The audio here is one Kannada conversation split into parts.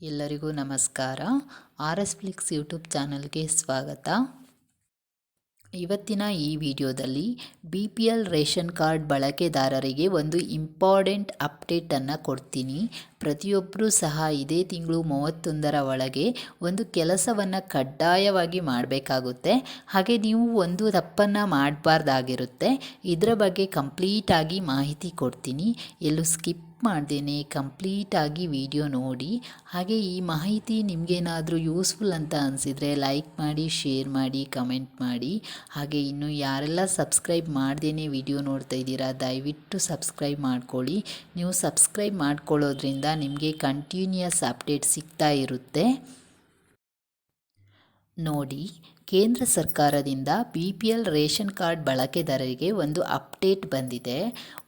ಎಲ್ಲರಿಗೂ ನಮಸ್ಕಾರ. ಆರ್ ಎಸ್ ಫ್ಲಿಕ್ಸ್ ಯೂಟ್ಯೂಬ್ ಚಾನಲ್ಗೆ ಸ್ವಾಗತ. ಇವತ್ತಿನ ಈ ವಿಡಿಯೋದಲ್ಲಿ B P L ration card ಬಳಕೆದಾರರಿಗೆ ಒಂದು ಇಂಪಾರ್ಟೆಂಟ್ ಅಪ್ಡೇಟನ್ನು ಕೊಡ್ತೀನಿ. ಪ್ರತಿಯೊಬ್ಬರೂ ಸಹ ಇದೇ ತಿಂಗಳು ಮೂವತ್ತೊಂದರ ಒಳಗೆ ಒಂದು ಕೆಲಸವನ್ನು ಕಡ್ಡಾಯವಾಗಿ ಮಾಡಬೇಕಾಗುತ್ತೆ. ಹಾಗೆ ನೀವು ಒಂದು ತಪ್ಪನ್ನು ಮಾಡಬಾರ್ದಾಗಿರುತ್ತೆ. ಇದರ ಬಗ್ಗೆ ಕಂಪ್ಲೀಟಾಗಿ ಮಾಹಿತಿ ಕೊಡ್ತೀನಿ. ಎಲ್ಲೂ ಸ್ಕಿಪ್ ಮಾಡ್ದೇನೆ ಕಂಪ್ಲೀಟಾಗಿ ವಿಡಿಯೋ ನೋಡಿ. ಹಾಗೆ ಈ ಮಾಹಿತಿ ನಿಮಗೇನಾದರೂ ಯೂಸ್ಫುಲ್ ಅಂತ ಅನಿಸಿದರೆ ಲೈಕ್ ಮಾಡಿ, ಶೇರ್ ಮಾಡಿ, ಕಮೆಂಟ್ ಮಾಡಿ. ಹಾಗೆ ಇನ್ನು ಯಾರೆಲ್ಲ ಸಬ್ಸ್ಕ್ರೈಬ್ ಮಾಡ್ದೇನೆ ವಿಡಿಯೋ ನೋಡ್ತಾ ಇದ್ದೀರಾ, ದಯವಿಟ್ಟು ಸಬ್ಸ್ಕ್ರೈಬ್ ಮಾಡ್ಕೊಳ್ಳಿ. ನೀವು ಸಬ್ಸ್ಕ್ರೈಬ್ ಮಾಡ್ಕೊಳ್ಳೋದ್ರಿಂದ ನಿಮಗೆ ಕಂಟಿನ್ಯೂಯಸ್ ಅಪ್ಡೇಟ್ ಸಿಗ್ತಾ ಇರುತ್ತೆ. ನೋಡಿ ಕೇಂದ್ರ ಸರ್ಕಾರದಿಂದ B P L ration card ಬಳಕೆದಾರರಿಗೆ ಒಂದು ಅಪ್ಡೇಟ್ ಬಂದಿದೆ.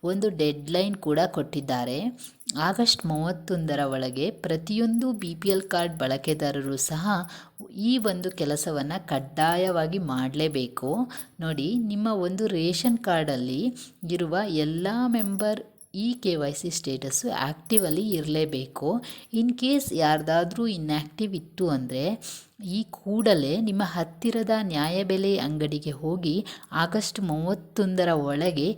ಒಂದು ಡೆಡ್ಲೈನ್ ಕೂಡ ಕೊಟ್ಟಿದ್ದಾರೆ. ಆಗಸ್ಟ್ ಮೂವತ್ತೊಂದರ ಒಳಗೆ ಪ್ರತಿಯೊಂದು ಬಿ ಪಿ ಎಲ್ ಕಾರ್ಡ್ ಬಳಕೆದಾರರು ಸಹ ಈ ಒಂದು ಕೆಲಸವನ್ನು ಕಡ್ಡಾಯವಾಗಿ ಮಾಡಲೇಬೇಕು. ನೋಡಿ, ನಿಮ್ಮ ಒಂದು ರೇಷನ್ ಕಾರ್ಡಲ್ಲಿ ಇರುವ ಎಲ್ಲ member E K Y C status ಆ್ಯಕ್ಟಿವಲ್ಲಿ ಇರಲೇಬೇಕು. ಇನ್ ಕೇಸ್ ಯಾರ್ದಾದರೂ ಇನ್ಆ್ಯಕ್ಟಿವ್ ಇತ್ತು ಅಂದರೆ, ಈ ಕೂಡಲೇ ನಿಮ್ಮ ಹತ್ತಿರದ ನ್ಯಾಯಬೆಲೆ ಅಂಗಡಿಗೆ ಹೋಗಿ ಆಗಸ್ಟ್ ಮೂವತ್ತೊಂದರ ಒಳಗೆ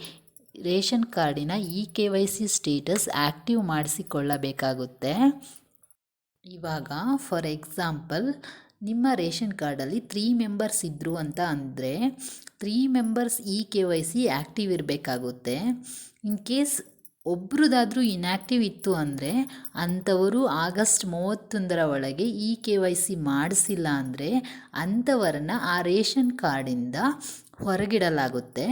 ರೇಷನ್ ಕಾರ್ಡಿನ E K Y C status active ಮಾಡಿಸಿಕೊಳ್ಳಬೇಕಾಗುತ್ತೆ. ಇವಾಗ, ಫಾರ್ ಎಕ್ಸಾಂಪಲ್, ನಿಮ್ಮ ರೇಷನ್ ಕಾರ್ಡಲ್ಲಿ ತ್ರೀ ಮೆಂಬರ್ಸ್ ಇದ್ದರು ಅಂತ ಅಂದರೆ, three members E K Y C active ಇರಬೇಕಾಗುತ್ತೆ. ಇನ್ ಕೇಸ್ ಒಬ್ರದಾದರೂ ಇನ್ಯಾಕ್ಟಿವ್ ಇತ್ತು ಅಂದರೆ ಅಂಥವರು ಆಗಸ್ಟ್ ಮೂವತ್ತೊಂದರ ಒಳಗೆ ಇ ಕೆ ವೈ ಸಿ ಮಾಡಿಸಿಲ್ಲ ಅಂದರೆ ಅಂಥವರನ್ನು ಆ ರೇಷನ್ ಕಾರ್ಡಿಂದ ಹೊರಗಿಡಲಾಗುತ್ತೆ.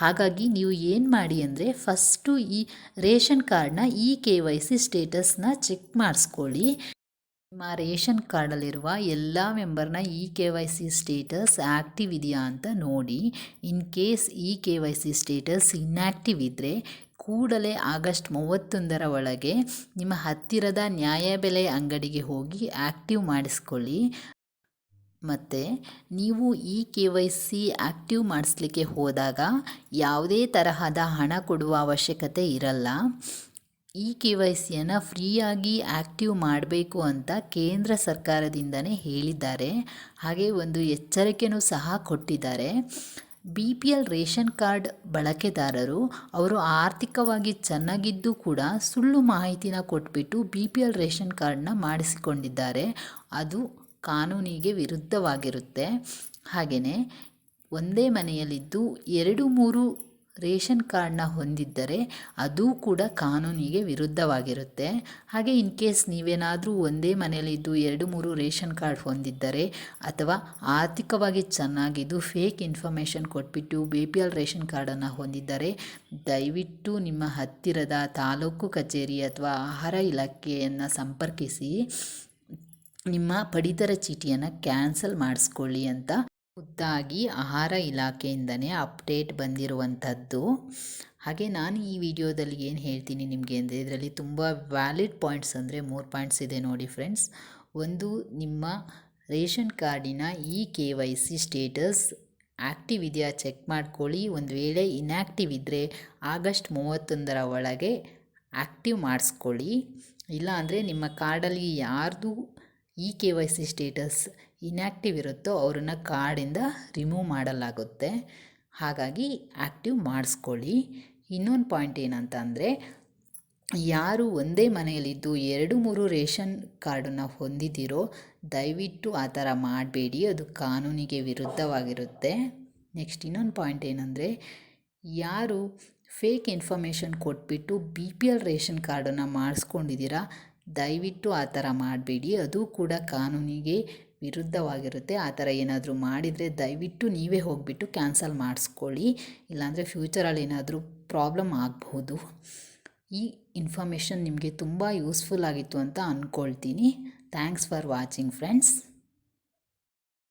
ಹಾಗಾಗಿ ನೀವು ಏನು ಮಾಡಿ ಅಂದರೆ ಫಸ್ಟು ಈ ರೇಷನ್ ಕಾರ್ಡ್ನ ಇ ಕೆ ವೈ ಸಿ ಸ್ಟೇಟಸ್ನ ಚೆಕ್ ಮಾಡಿಸ್ಕೊಳ್ಳಿ. ನಿಮ್ಮ ರೇಷನ್ ಕಾರ್ಡಲ್ಲಿರುವ ಎಲ್ಲ ಮೆಂಬರ್ನ E K Y C status active ಇದೆಯಾ ಅಂತ ನೋಡಿ. In case E K Y C status inactive ಇದ್ದರೆ ಕೂಡಲೇ ಆಗಸ್ಟ್ ಮೂವತ್ತೊಂದರ ಒಳಗೆ ನಿಮ್ಮ ಹತ್ತಿರದ ನ್ಯಾಯಬೆಲೆ ಅಂಗಡಿಗೆ ಹೋಗಿ ಆ್ಯಕ್ಟಿವ್ ಮಾಡಿಸ್ಕೊಳ್ಳಿ. ಮತ್ತು ನೀವು ಈ ಕೆ ವೈ ಸಿ ಆ್ಯಕ್ಟಿವ್ ಮಾಡಿಸ್ಲಿಕ್ಕೆ ಹೋದಾಗ ಯಾವುದೇ ತರಹದ ಹಣ ಕೊಡುವ ಅವಶ್ಯಕತೆ ಇರಲ್ಲ. ಈ ಕೆ ವೈ ಸಿಯನ್ನು ಫ್ರೀಯಾಗಿ ಆ್ಯಕ್ಟಿವ್ ಮಾಡಬೇಕು ಅಂತ ಕೇಂದ್ರ ಸರ್ಕಾರದಿಂದನೇ ಹೇಳಿದ್ದಾರೆ. ಹಾಗೆ ಒಂದು ಎಚ್ಚರಿಕೆಯೂ ಸಹ ಕೊಟ್ಟಿದ್ದಾರೆ. B P L ration card ಬಳಕೆದಾರರು ಅವರು ಆರ್ಥಿಕವಾಗಿ ಚೆನ್ನಾಗಿದ್ದು ಕೂಡ ಸುಳ್ಳು ಮಾಹಿತಿನ ಕೊಟ್ಬಿಟ್ಟು ಬಿ ಪಿ ಎಲ್ ರೇಷನ್ ಕಾರ್ಡ್ನ ಮಾಡಿಸಿಕೊಂಡಿದ್ದಾರೆ. ಅದು ಕಾನೂನಿಗೆ ವಿರುದ್ಧವಾಗಿರುತ್ತೆ. ಹಾಗೆಯೇ ಒಂದೇ ಮನೆಯಲ್ಲಿದ್ದು ಎರಡು ಮೂರು ರೇಷನ್ ಕಾರ್ಡ್ನ ಹೊಂದಿದ್ದರೆ ಅದು ಕೂಡ ಕಾನೂನಿಗೆ ವಿರುದ್ಧವಾಗಿರುತ್ತೆ. ಹಾಗೆ ಇನ್ ಕೇಸ್ ನೀವೇನಾದರೂ ಒಂದೇ ಮನೆಯಲ್ಲಿದ್ದು ಎರಡು ಮೂರು ರೇಷನ್ ಕಾರ್ಡ್ ಹೊಂದಿದ್ದರೆ ಅಥವಾ ಆರ್ಥಿಕವಾಗಿ ಚೆನ್ನಾಗಿದ್ದು ಫೇಕ್ ಇನ್ಫಾರ್ಮೇಷನ್ ಕೊಟ್ಬಿಟ್ಟು ಬಿ ಪಿ ಎಲ್ ರೇಷನ್ ಕಾರ್ಡನ್ನು ಹೊಂದಿದ್ದರೆ ದಯವಿಟ್ಟು ನಿಮ್ಮ ಹತ್ತಿರದ ತಾಲೂಕು ಕಚೇರಿ ಅಥವಾ ಆಹಾರ ಇಲಾಖೆಯನ್ನು ಸಂಪರ್ಕಿಸಿ. ನಿಮ್ಮ ಪಡಿತರ ಚೀಟಿಯನ್ನು ಕ್ಯಾನ್ಸಲ್ ಮಾಡಿಸ್ಕೊಳ್ಳಿ ಅಂತ ಖುದ್ದಾಗಿ ಆಹಾರ ಇಲಾಖೆಯಿಂದನೇ ಅಪ್ಡೇಟ್ ಬಂದಿರುವಂಥದ್ದು. ಹಾಗೆ ನಾನು ಈ ವಿಡಿಯೋದಲ್ಲಿ ಏನು ಹೇಳ್ತೀನಿ ನಿಮಗೆ ಅಂದರೆ ಇದರಲ್ಲಿ ತುಂಬ ವ್ಯಾಲಿಡ್ ಪಾಯಿಂಟ್ಸ್ ಅಂದರೆ ಮೂರು ಪಾಯಿಂಟ್ಸ್ ಇದೆ ನೋಡಿ ಫ್ರೆಂಡ್ಸ್. ಒಂದು, ನಿಮ್ಮ ರೇಷನ್ ಕಾರ್ಡಿನ E K Y C status active ಇದೆಯಾ ಚೆಕ್ ಮಾಡ್ಕೊಳ್ಳಿ. ಒಂದು ವೇಳೆ ಇನ್ಯಾಕ್ಟಿವ್ ಇದ್ದರೆ ಆಗಸ್ಟ್ ಮೂವತ್ತೊಂದರ ಒಳಗೆ ಆ್ಯಕ್ಟಿವ್ ಮಾಡಿಸ್ಕೊಳ್ಳಿ. ಇಲ್ಲ ಅಂದರೆ ನಿಮ್ಮ ಕಾರ್ಡಲ್ಲಿ ಯಾರ್ದು E K Y C status inactive ಇರುತ್ತೋ ಅವ್ರನ್ನ ಕಾರ್ಡಿಂದ ರಿಮೂವ್ ಮಾಡಲಾಗುತ್ತೆ. ಹಾಗಾಗಿ ಆ್ಯಕ್ಟಿವ್ ಮಾಡಿಸ್ಕೊಳ್ಳಿ. ಇನ್ನೊಂದು ಪಾಯಿಂಟ್ ಏನಂತ ಅಂದರೆ ಯಾರು ಒಂದೇ ಮನೆಯಲ್ಲಿದ್ದು ಎರಡು ಮೂರು ರೇಷನ್ ಕಾರ್ಡನ್ನು ಹೊಂದಿದ್ದೀರೋ, ದಯವಿಟ್ಟು ಆ ಥರ ಮಾಡಬೇಡಿ. ಅದು ಕಾನೂನಿಗೆ ವಿರುದ್ಧವಾಗಿರುತ್ತೆ. ನೆಕ್ಸ್ಟ್ ಇನ್ನೊಂದು ಪಾಯಿಂಟ್ ಏನಂದರೆ, ಯಾರು ಫೇಕ್ ಇನ್ಫಾರ್ಮೇಷನ್ ಕೊಟ್ಬಿಟ್ಟು ಬಿ ಪಿ ಎಲ್ ರೇಷನ್ ಕಾರ್ಡನ್ನು ಮಾಡಿಸ್ಕೊಂಡಿದ್ದೀರಾ, ದಯವಿಟ್ಟು ಆ ಥರ ಮಾಡಬೇಡಿ. ಅದು ಕೂಡ ಕಾನೂನಿಗೆ ವಿರುದ್ಧವಾಗಿರುತ್ತೆ. ಆ ಥರ ಏನಾದರೂ ಮಾಡಿದರೆ ದಯವಿಟ್ಟು ನೀವೇ ಹೋಗಿಬಿಟ್ಟು ಕ್ಯಾನ್ಸಲ್ ಮಾಡಿಸ್ಕೊಳ್ಳಿ. ಇಲ್ಲಾಂದರೆ ಫ್ಯೂಚರಲ್ಲಿ ಏನಾದರೂ ಪ್ರಾಬ್ಲಮ್ ಆಗಬಹುದು ಈ ಇನ್ಫಾರ್ಮೇಷನ್ ನಿಮಗೆ ತುಂಬ ಯೂಸ್ಫುಲ್ ಆಗಿತ್ತು ಅಂತ ಅಂದ್ಕೊಳ್ತೀನಿ ಥ್ಯಾಂಕ್ಸ್ ಫಾರ್ ವಾಚಿಂಗ್ ಫ್ರೆಂಡ್ಸ್.